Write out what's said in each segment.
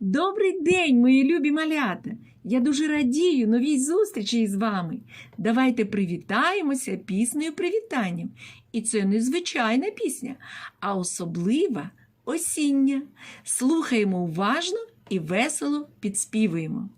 Добрий день, мої любі малята! Я дуже радію новій зустрічі із вами. Давайте привітаємося піснею привітанням. І це не звичайна пісня, а особлива осіння. Слухаємо уважно і весело підспівуємо.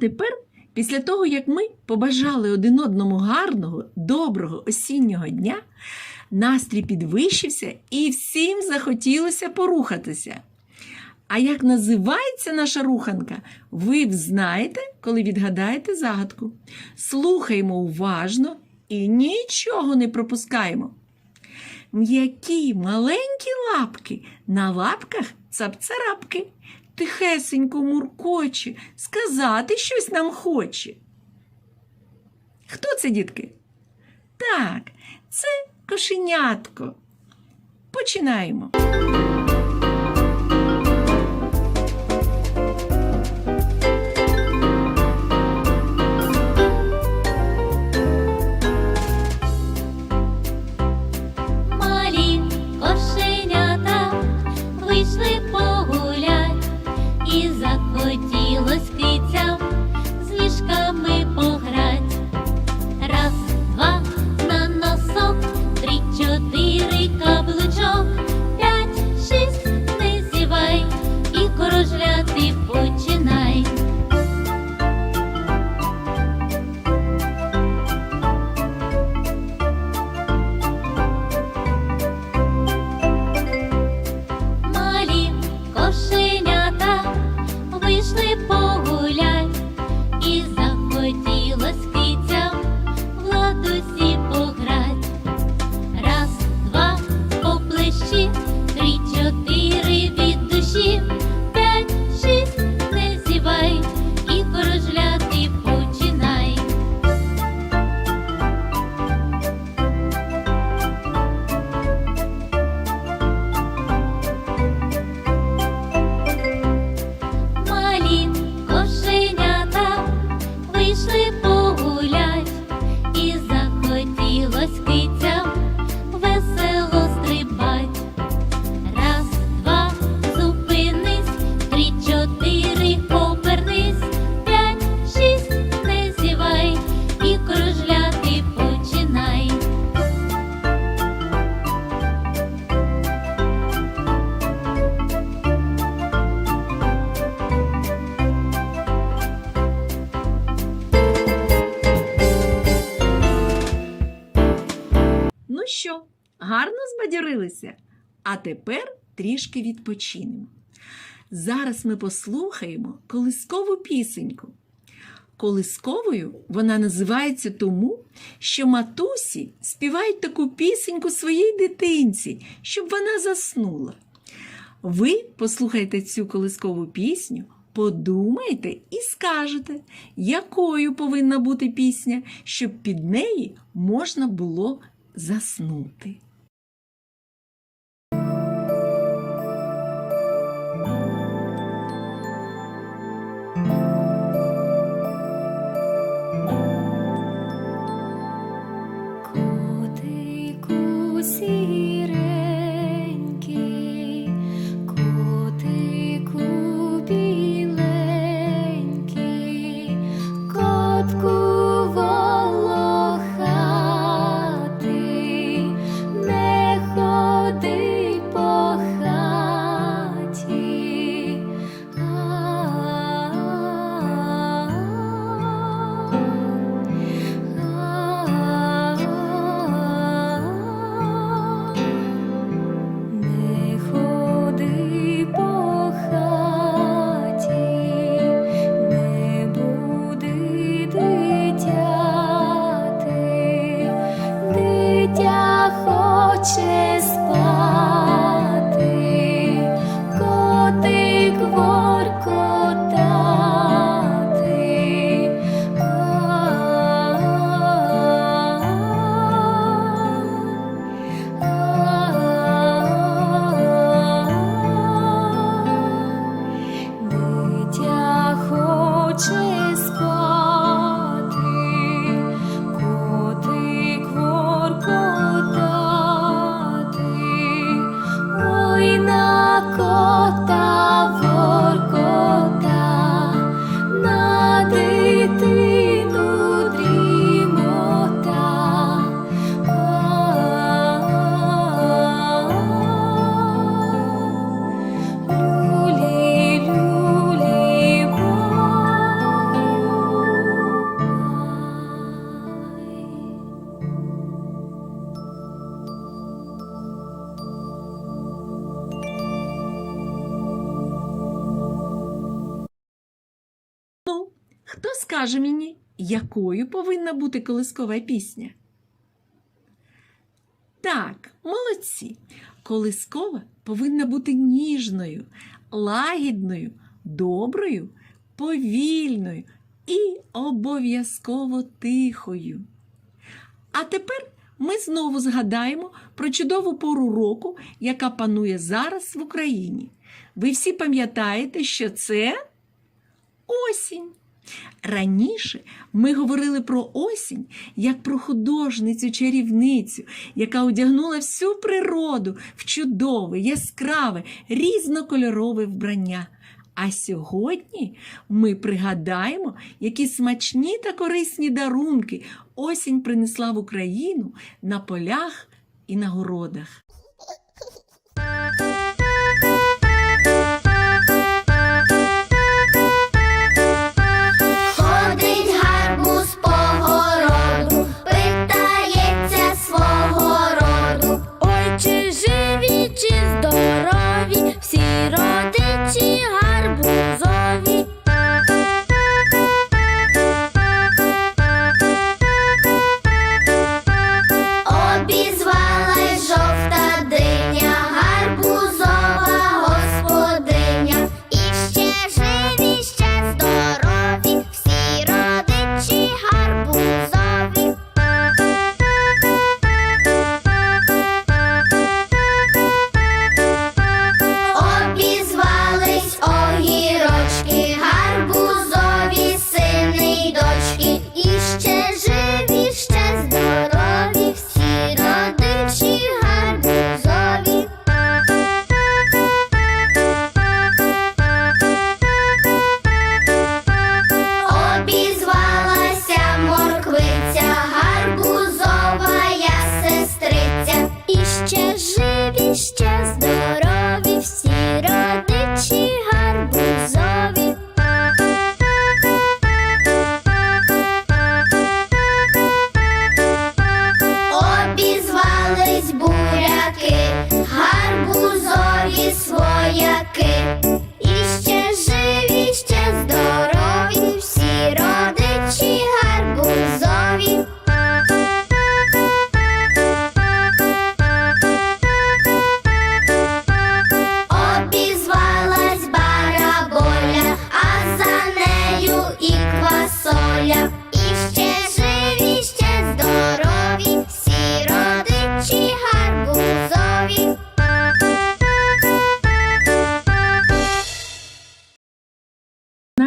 Тепер, після того, як ми побажали один одному гарного, доброго осіннього дня, настрій підвищився і всім захотілося порухатися. А як називається наша руханка, ви взнаєте, коли відгадаєте загадку. Слухаємо уважно і нічого не пропускаємо. М'які маленькі лапки, на лапках цапцарапки. Тихесенько муркоче, сказати щось нам хоче. Хто це, дітки? Так, це кошенятко. Починаємо. Гарно збадьорилися? А тепер трішки відпочинемо. Зараз ми послухаємо колискову пісеньку. Колисковою вона називається тому, що матусі співають таку пісеньку своїй дитинці, щоб вона заснула. Ви послухайте цю колискову пісню, подумайте і скажете, якою повинна бути пісня, щоб під неї можна було заснути. 且 скаже мені, якою повинна бути колискова пісня? Так, молодці. Колискова повинна бути ніжною, лагідною, доброю, повільною і обов'язково тихою. А тепер ми знову згадаємо про чудову пору року, яка панує зараз в Україні. Ви всі пам'ятаєте, що це осінь. Раніше ми говорили про осінь як про художницю чарівницю, яка одягнула всю природу в чудове, яскраве, різнокольорове вбрання. А сьогодні ми пригадаємо, які смачні та корисні дарунки осінь принесла в Україну на полях і на городах.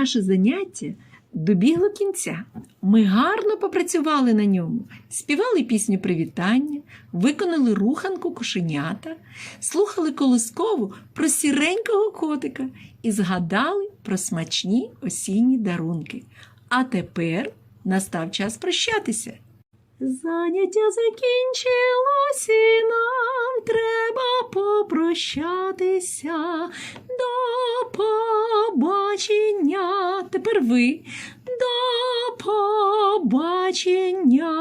Наше заняття добігло кінця. Ми гарно попрацювали на ньому, співали пісню привітання, виконали руханку кошенята, слухали колискову про сіренького котика і згадали про смачні осінні дарунки. А тепер настав час прощатися. Заняття закінчилось і нам треба попрощатися. До побачення. Тепер ви. До побачення.